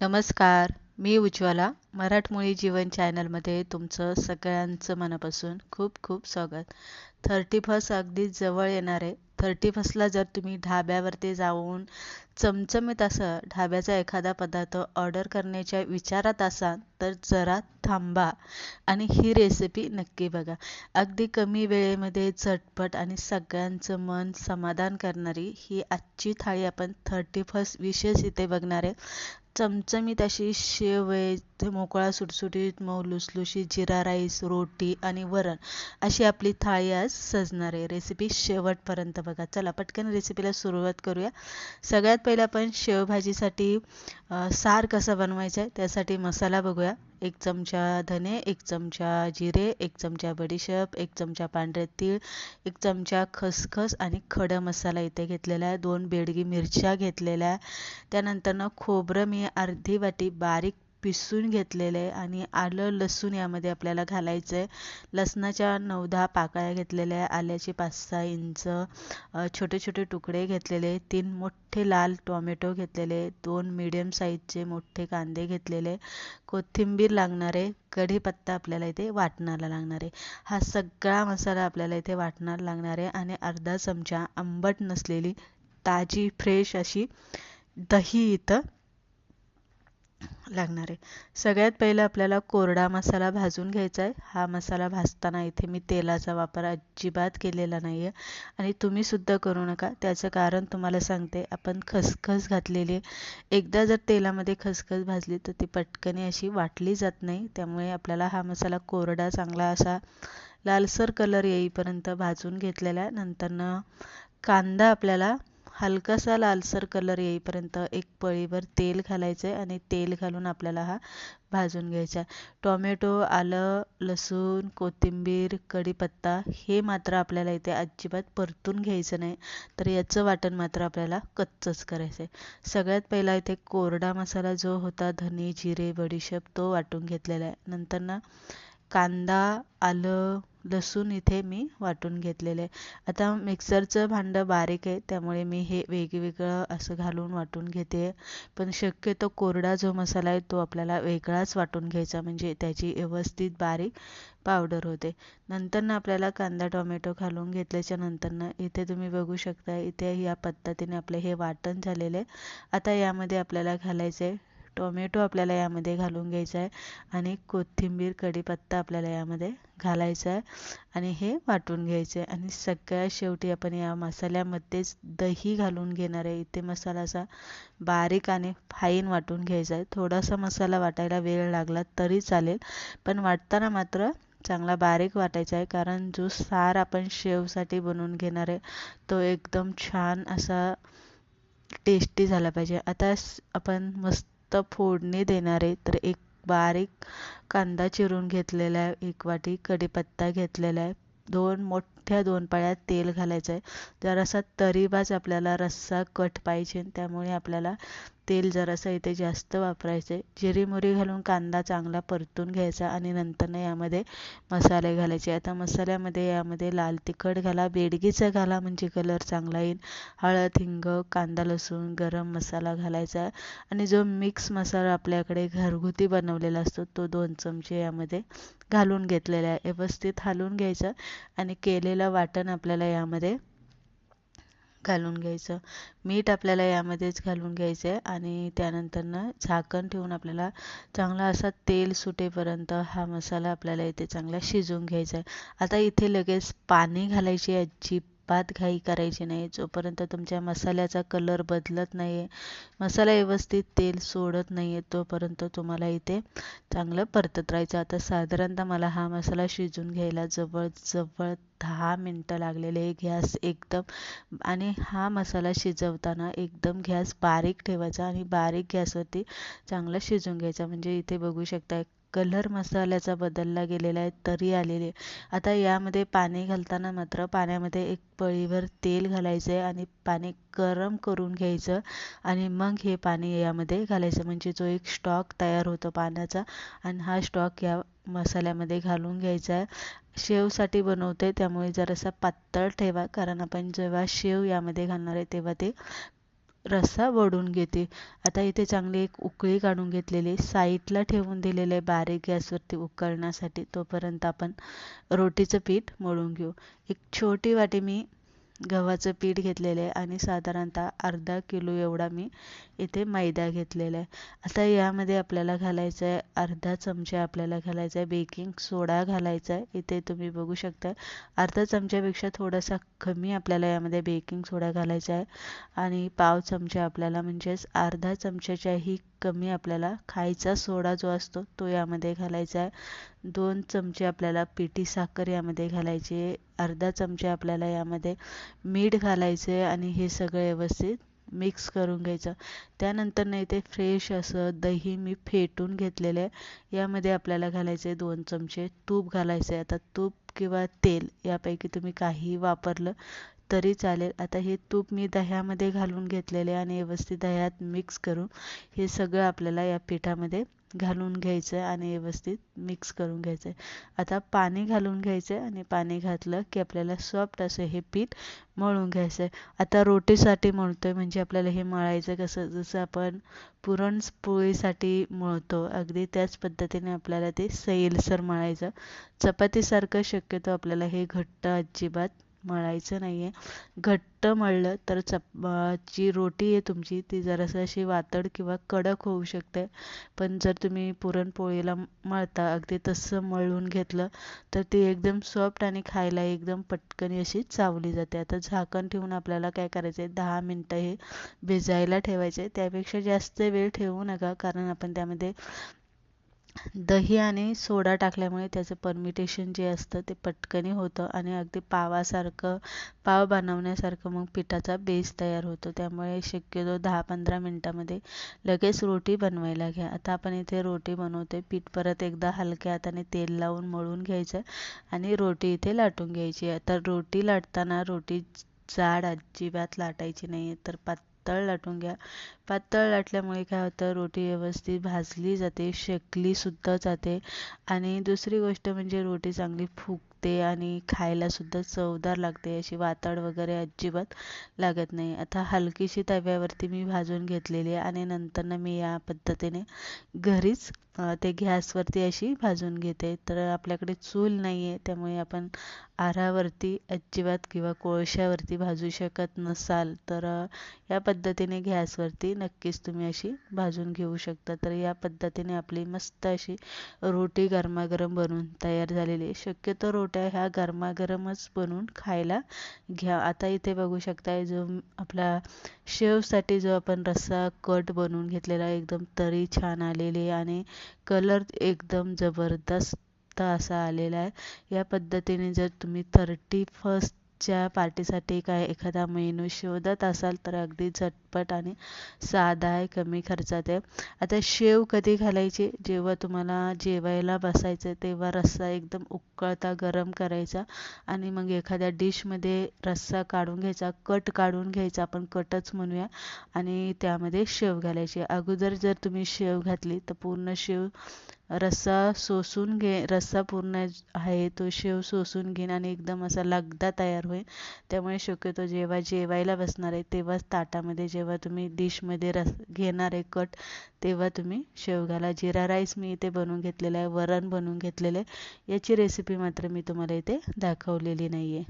नमस्कार मी उज्ज्वला मराठमोळी जीवन चॅनलमध्ये तुमचं सगळ्यांचं मनापासून खूप खूप स्वागत. थर्टी फर्स्ट अगदी जवळ येणार आहे थर्टी फर्स्टला जर तुम्ही ढाब्यावरती जाऊन चमचमीत असं ढाब्याचा एखादा पदार्थ ऑर्डर करण्याच्या विचारात असाल तर जरा थांबा आणि ही रेसिपी नक्की बघा. अगदी कमी वेळेमध्ये झटपट आणि सगळ्यांचं मन समाधान करणारी ही आजची थाळी आपण थर्टी फर्स्ट विशेष इथे बघणार आहे. चमचमीत अशी शेव आहे मोकळा सुटसुटीत मऊ लुसलुशीत जिरा राईस रोटी आणि वरण अशी आपली थाळी आज सजणार आहे. रेसिपी शेवटपर्यंत बघा. चला पटकन रेसिपीला सुरुवात करूया. सगळ्यात पहिलं आपण शेवभाजीसाठी सार कसा बनवायचा आहे त्यासाठी मसाला बघूया. एक चमचा धने एक चमचा जिरे एक चमचा बडीशेप एक चमचा पांढरे तीळ एक चमचा खसखस आणि खडा मसाला इथे घेतलेला आहे. दोन बेडगी मिरच्या घेतलेल्या आहे त्यानंतरनं खोबरं मी अर्धी वाटी बारीक पिसून घेतलेलं आहे आणि आलं लसूण यामध्ये आपल्याला घालायचं आहे लसणाच्या नऊ दहा पाकळ्या घेतलेल्या आहे आल्याचे पाच सहा इंच छोटे छोटे तुकडे घेतलेले तीन मोठे लाल टोमॅटो घेतलेले दोन मिडियम साईजचे मोठे कांदे घेतलेले कोथिंबीर लागणार आहे कढीपत्ता आपल्याला इथे वाटणाला लागणार. आहे हा सगळा मसाला आपल्याला इथे वाटणार लागणार आहे आणि अर्धा चमचा आंबट नसलेली ताजी फ्रेश अशी दही इथं लागणार आहे. सगळ्यात पहिलं आपल्याला कोरडा मसाला भाजून घ्यायचा आहे. हा मसाला भाजताना इथे मी तेलाचा वापर अजिबात केलेला नाही आहे आणि तुम्हीसुद्धा करू नका. त्याचं कारण तुम्हाला सांगते. आपण खसखस घातलेली एकदा जर तेलामध्ये खसखस भाजली तर ती पटकनी अशी वाटली जात नाही. त्यामुळे आपल्याला हा मसाला कोरडा चांगला असा लालसर कलर येईपर्यंत भाजून घेतलेला आहे. नंतरनं कांदा आपल्याला हलकासा लालसर कलर येईपर्यंत एक पळीवर तेल घालायचं आहे आणि तेल घालून आपल्याला हा भाजून घ्यायचा. टोमॅटो आलं लसूण कोथिंबीर कढीपत्ता हे मात्र आपल्याला इथे अजिबात परतून घ्यायचं नाही. तर याचं वाटण मात्र आपल्याला कच्चंच करायचं आहे सगळ्यात पहिला इथे कोरडा मसाला जो होता धने जिरे बडीशेप तो वाटून घेतलेला आहे. नंतर ना कांदा आलं लसूण इथे मी वाटून घेतलेलं आहे. आता मिक्सरचं भांडं बारीक आहे त्यामुळे मी हे वेगवेगळं असं घालून वाटून घेते. पण शक्यतो कोरडा जो मसाला आहे तो आपल्याला वेगळाच वाटून घ्यायचा म्हणजे त्याची व्यवस्थित बारीक पावडर होते. नंतरनं आपल्याला कांदा टोमॅटो घालून घेतल्याच्या नंतरनं इथे तुम्ही बघू शकता इथे या पद्धतीने आपले हे वाटण झालेलं आहे. आता यामध्ये आपल्याला घालायचं आहे टोमॅटो आपल्याला यामध्ये घालून घ्यायचा आहे आणि कोथिंबीर कढीपत्ता आपल्याला यामध्ये घालायचा आहे आणि हे वाटून घ्यायचं आहे. आणि सगळ्यात शेवटी आपण या मसाल्यामध्येच दही घालून घेणार आहे. इथे मसाला असा बारीक आणि फाईन वाटून घ्यायचा आहे. थोडासा मसाला वाटायला वेळ लागला तरी चालेल पण वाटताना मात्र चांगला बारीक वाटायचा आहे कारण जो सार आपण शेवसाठी बनवून घेणार आहे तो एकदम छान असा टेस्टी झाला पाहिजे. आता आपण मस्त फोडणी देणारे तर एक बारीक कांदा चिरून घेतलेला आहे एक वाटी कढीपत्ता घेतलेला आहे दोन मोठ मोठ्या दोन पाळ्यात तेल घालायचं आहे जरासा तरीबाज आपल्याला रस्सा कट पाहिजे त्यामुळे आपल्याला तेल जरासं इथे जास्त वापरायचं आहे जिरी घालून कांदा चांगला परतून घ्यायचा आणि नंतरनं यामध्ये मसाले घालायचे. आता मसाल्यामध्ये यामध्ये लाल तिखट घाला बेडगीचं घाला म्हणजे कलर चांगला येईल हळद हिंग कांदा लसूण गरम मसाला घालायचा. आणि जो मिक्स मसाला आपल्याकडे घरगुती बनवलेला असतो तो दोन चमचे यामध्ये घालून घेतलेला आहे. व्यवस्थित हलवून घ्यायचा आणि केलेलं वाटण आपल्याला यामध्ये घालून घ्यायचं. मीठ आपल्याला यामध्येच घालून घ्यायचं आहे आणि त्यानंतरनं झाकण ठेवून आपल्याला चांगला असा तेल सुटेपर्यंत हा मसाला आपल्याला इथे चांगला शिजवून घ्यायचा आहे आता इथे लगेच पाणी घालायची अजिबात घाई करायची नाही जोपर्यंत तुमच्या मसाल्याचा कलर बदलत नाही आहे मसाला व्यवस्थित तेल सोडत नाही आहे तोपर्यंत तुम्हाला इथे चांगलं परतत राहायचं. आता साधारणतः मला हा मसाला शिजून घ्यायला जवळजवळ दहा मिनटं लागलेले आहे. गॅस एकदम आणि हा मसाला शिजवताना एकदम गॅस बारीक ठेवायचा आणि बारीक गॅसवरती चांगला शिजून घ्यायचा. म्हणजे इथे बघू शकता कलर मसाल्याचा बदलला गेलेला आहे तरी आहे. आता यामध्ये पाणी घालताना मात्र पाण्यामध्ये एक पळीवर तेल घालायचं आहे आणि पाणी गरम करून घ्यायचं आणि मग हे पाणी यामध्ये घालायचं. म्हणजे जो एक स्टॉक तयार होतो पाण्याचा आणि हा स्टॉक या मसाल्यामध्ये घालून घ्यायचा आहे. शेवसाठी बनवते त्यामुळे जरासा पातळ ठेवा. कारण आपण जेव्हा शेव यामध्ये घालणार आहे तेव्हा ते रस्सा वडून घेते. आता इथे चांगली एक उकळी काढून घेतलेली साईडला ठेवून दिलेले बारीक गॅसवरती उकळण्यासाठी तोपर्यंत आपण रोटीचं पीठ मळून घेऊ. एक छोटी वाटी मी गव्हाचं पीठ घेतलेलं आहे आणि साधारणतः अर्धा किलो एवढा मी इथे मैदा घेतलेला आहे. आता यामध्ये आपल्याला घालायचं आहे अर्धा चमचा आपल्याला घालायचा आहे बेकिंग सोडा घालायचा आहे. इथे तुम्ही बघू शकता अर्धा चमच्यापेक्षा थोडासा कमी आपल्याला यामध्ये बेकिंग सोडा घालायचा आहे आणि पाव चमचा आपल्याला म्हणजेच अर्धा चमच्याच्याही कमी आपल्याला खायचा सोडा जो असतो तो यामध्ये घालायचा आहे. दोन चमचे आपल्याला पिठी साखर यामध्ये घालायची आहे. अर्धा चमचा आपल्याला यामध्ये मीठ घालायचं आहे आणि हे सगळं व्यवस्थित मिक्स करून घ्यायचं. त्यानंतर नाही ते फ्रेश असं दही मी फेटून घेतलेलं आहे. यामध्ये आपल्याला घालायचं आहे दोन चमचे तूप घालायचं आहे. आता तूप किंवा तेल यापैकी तुम्ही काहीही वापरलं तरी चालेल. आता हे तूप मी दह्यामध्ये घालून घेतलेले आणि व्यवस्थित दह्यात मिक्स करून हे सगळं आपल्याला या पिठामध्ये घालून घ्यायचं आहे आणि व्यवस्थित मिक्स करून घ्यायचं आहे आता पाणी घालून घ्यायचं आहे आणि पाणी घातलं की आपल्याला सॉफ्ट असं हे पीठ मळून घ्यायचं आहे आता रोटीसाठी मळतो आहे म्हणजे आपल्याला हे मळायचं कसं? जसं आपण पुरणपोळीसाठी मळतो अगदी त्याच पद्धतीने आपल्याला ते सैलसर मळायचं. चपातीसारखं शक्यतो आपल्याला हे घट्ट अजिबात मळायचं नाही आहे घट्ट मळलं तर चप जी रोटी आहे तुमची ती जरासं अशी वातड किंवा कडक होऊ शकते. पण जर तुम्ही पुरणपोळीला मळता अगदी तसं मळून घेतलं तर ती एकदम सॉफ्ट आणि खायला एकदम पटकन अशी चावली जाते. आता झाकण ठेवून आपल्याला काय करायचं आहे दहा मिनटं हे भिजायला ठेवायचे त्यापेक्षा जास्त वेळ ठेवू नका कारण आपण त्यामध्ये दही आणि सोडा टाकल्यामुळे त्याचं परमिटेशन जे असतं ते पटकनी होतं आणि अगदी पावासारखं पाव बनवण्यासारखं मग पिठाचा बेस तयार होतो. त्यामुळे शक्यतो दहा पंधरा मिनटामध्ये लगेच रोटी बनवायला घ्या. आता आपण इथे रोटी बनवते पीठ परत एकदा हलक्या हाताने तेल लावून मळून घ्यायचं आणि रोटी इथे लाटून घ्यायची. आता रोटी लाटताना रोटी जाड अजिबात लाटायची नाही आहे तर पात पातळ लाटून घ्या. पातळ लाटल्यामुळे काय होतं? रोटी व्यवस्थित भाजली जाते शेकलीसुद्धा जाते. आणि दुसरी गोष्ट म्हणजे रोटी चांगली फुगते आणि खायलासुद्धा चवदार लागते. अशी वातड वगैरे अजिबात लागत नाही. आता हलकीशी तव्यावरती मी भाजून घेतलेली आहे आणि नंतरनं मी या पद्धतीने घरीच ते गॅसवरती अशी भाजून घेते. तर आपल्याकडे चूल नाही आहे त्यामुळे आपण आरावरती अजिबात किंवा कोळशावरती भाजू शकत नसाल तर या पद्धतीने गॅसवरती नक्कीच तुम्ही अशी भाजून घेऊ शकता. तर या पद्धतीने आपली मस्त अशी रोटी गरमागरम बनवून तयार झालेली आहे. शक्यतो रोट्या ह्या गरमागरमच बनवून खायला घ्या. आता इथे बघू शकता जो आपला शेवसाठी जो आपण रस्सा कट बनवून घेतलेला एकदम तरी छान आलेली आणि कलर एकदम जबरदस्त असा आलेला आहे. या पद्धतीने जर तुम्ही थर्टी फर्स्टच्या पार्टीसाठी काय एखादा मेनू शोधत असाल तर अगदी झट झटपट आणि साधा आहे कमी खर्चात आहे. आता शेव कधी घालायची? जेव्हा तुम्हाला जेवायला बसायचं तेव्हा रस्सा एकदम उकळता गरम करायचा आणि मग एखाद्या डिशमध्ये रस्सा काढून घ्यायचा कट काढून घ्यायचा आपण कटच म्हणूया आणि त्यामध्ये शेव घालायची. अगोदर जर तुम्ही शेव घातली तर पूर्ण शेव रस्सा सोसून घे रस्सा पूर्ण आहे तो शेव सोसून घेईन आणि एकदम असा लगदा तयार होईल. त्यामुळे शक्यतो जेव्हा जेवायला बसणार आहे तेव्हाच ताटामध्ये जे जेव्हा तुम्ही डिशमध्ये रस घेणार आहे कट तेव्हा तुम्ही शेव घाला. जिरा राईस मी इथे बनवून घेतलेला आहे वरण बनवून घेतलेलं आहे. याची रेसिपी मात्र मी तुम्हाला इथे दाखवलेली नाही आहे